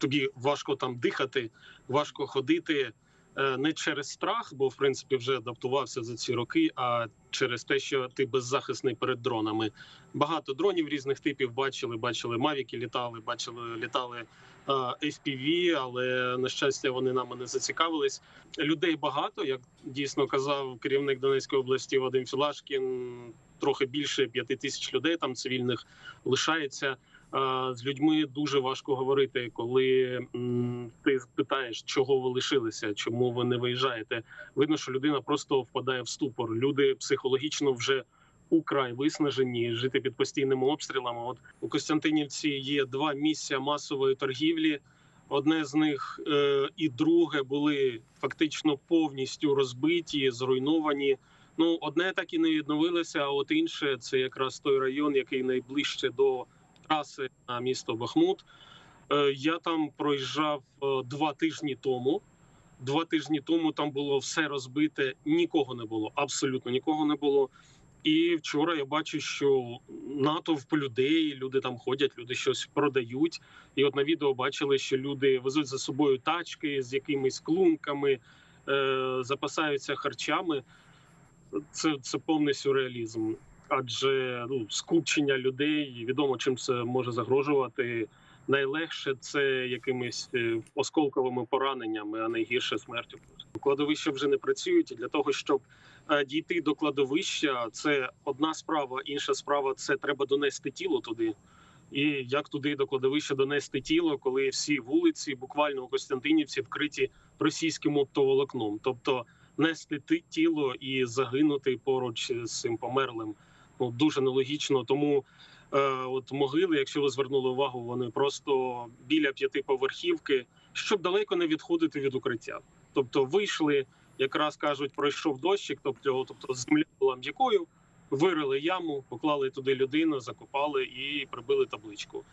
тобі важко там дихати, важко ходити. е, Не через страх, бо в принципі вже адаптувався за ці роки, а через те, що ти беззахисний перед дронами. Багато дронів різних типів бачили. Бачили мавіки, літали, бачили, літали е, FPV, але на щастя вони нами не зацікавились. Людей багато, як дійсно казав керівник Донецької області Вадим Філашкін. Трохи більше п'яти тисяч людей там цивільних лишається. З людьми дуже важко говорити, коли ти питаєш, чого ви лишилися, чому ви не виїжджаєте. Видно, що людина просто впадає в ступор. Люди психологічно вже украй виснажені жити під постійними обстрілами. От у Костянтинівці є два місця масової торгівлі. Одне з них е, і друге були фактично повністю розбиті, зруйновані. Ну, одне так і не відновилося, а от інше це якраз той район, який найближче до траси на місто Бахмут. Е, Я там проїжджав е, два тижні тому. Два тижні тому там було все розбите, нікого не було, абсолютно нікого не було. І вчора я бачу, що натовп людей, люди там ходять, люди щось продають. І от на відео бачили, що люди везуть за собою тачки з якимись клунками, е, запасаються харчами. Це, це повний сюрреалізм. Адже ну, скупчення людей відомо, чим це може загрожувати. Найлегше це якимись е, осколковими пораненнями, а найгірше смертю. Кладовища вже не працюють. І для того, щоб е, дійти до кладовища, це одна справа. Інша справа це треба донести тіло туди. І як туди до кладовища донести тіло, коли всі вулиці, буквально у Костянтинівці, вкриті російським оптоволокном. Тобто нести ти- тіло і загинути поруч з цим померлим. Ну дуже нелогічно. Тому е, от могили, якщо ви звернули увагу, вони просто біля п'ятиповерхівки, щоб далеко не відходити від укриття. Тобто вийшли, якраз кажуть, пройшов дощик, тобто, тобто земля була м'якою. Вирили яму, поклали туди людину, закопали і прибили табличку.